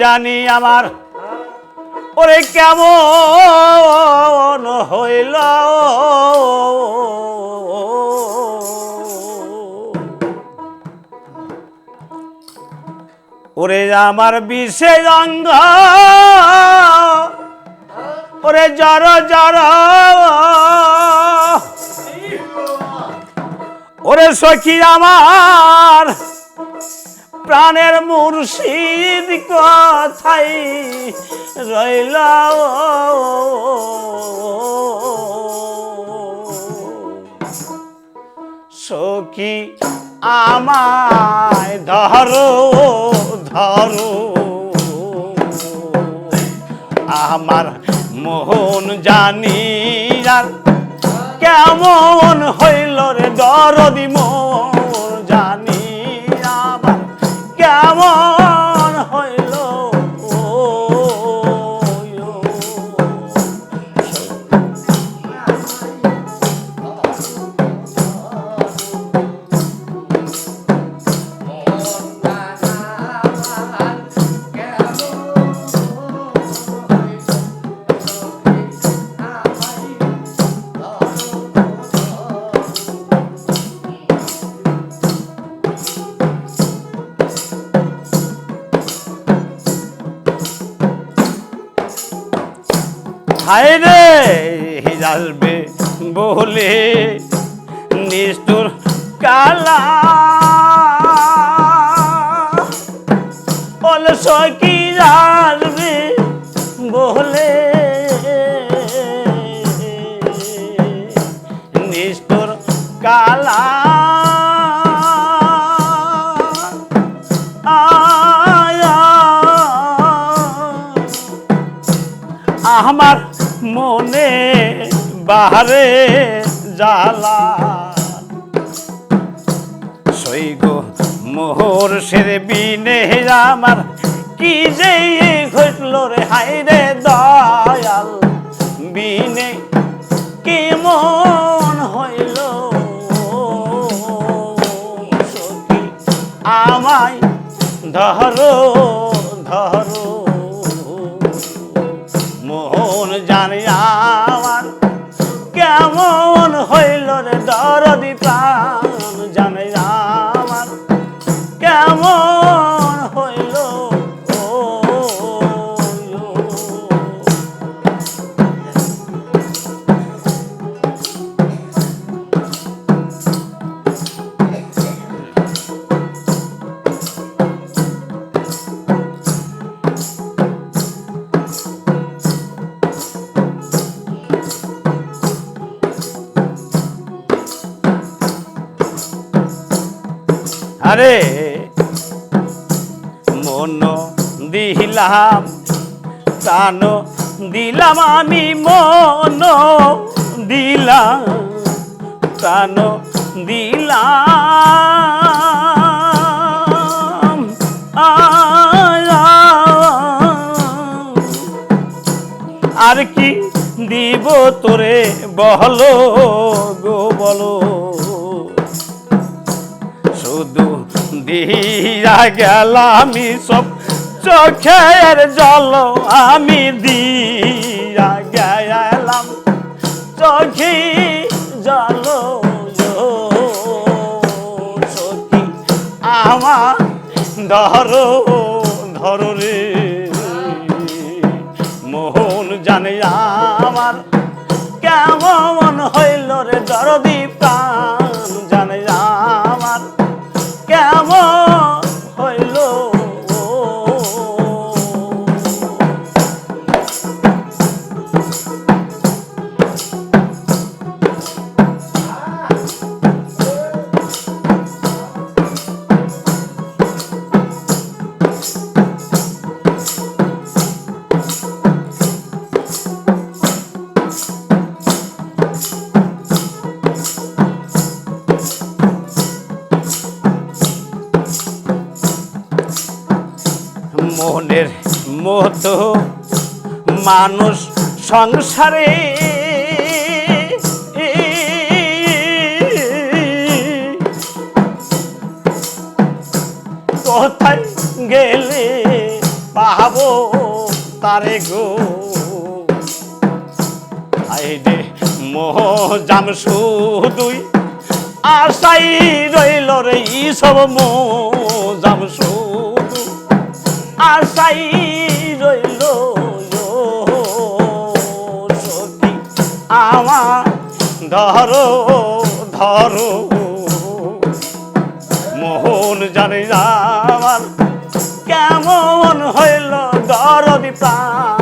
জানি আমার, ওরে কেমন হইল? ওরে আমার বিশেষ অঙ্গ, ওরে জর জর ওরে সখী আমার প্রাণের মুর্শিদ কথাই রইল। সখী আমায় ধরো ধরো। আমার মোহন জানি আর কেমন হইল রে দরদি মোর? হায় রে আসবে বলে নিষ্ঠুর কালা। বল সকি আসবে বলে? নিষ্ঠুর কালা। আমার মনে বাহারে জ্বালা। সৈগ মোহর সেরে বিনে আমার, কি যে ঘটল রে? হাই রে দয়াল, বিনে কেমন হইল? আমায় ধরো। মোহন জানি আমার কেমন হইল রে দরদি প্রাণ? আরে, মন দিলাম, প্রাণ দিলাম আমি, মন দিলাম, প্রাণ দিলাম। আর কি দিব তোরে বলো গো বলো। শুধু দিয়া গেলাম আমি সব চোখের জল। আমি দিয়া গেলাম চোখে জল। সখী আমার ধরো ধরো রে। মোহন জানে আমার কেমন হইল রে দরদি প্রাণ মনের মতো মানুষ সংসারে। কোথায় গেলে পাহাবো তারে গো? আইডে মোহ জাম শুধুই আশাই রইল রে সব মোহ জাম শুধু আশাই রইল সখী আমার ধরো ধরো। মোহন জানি আমার কেমন হইল দরদি প্রাণ।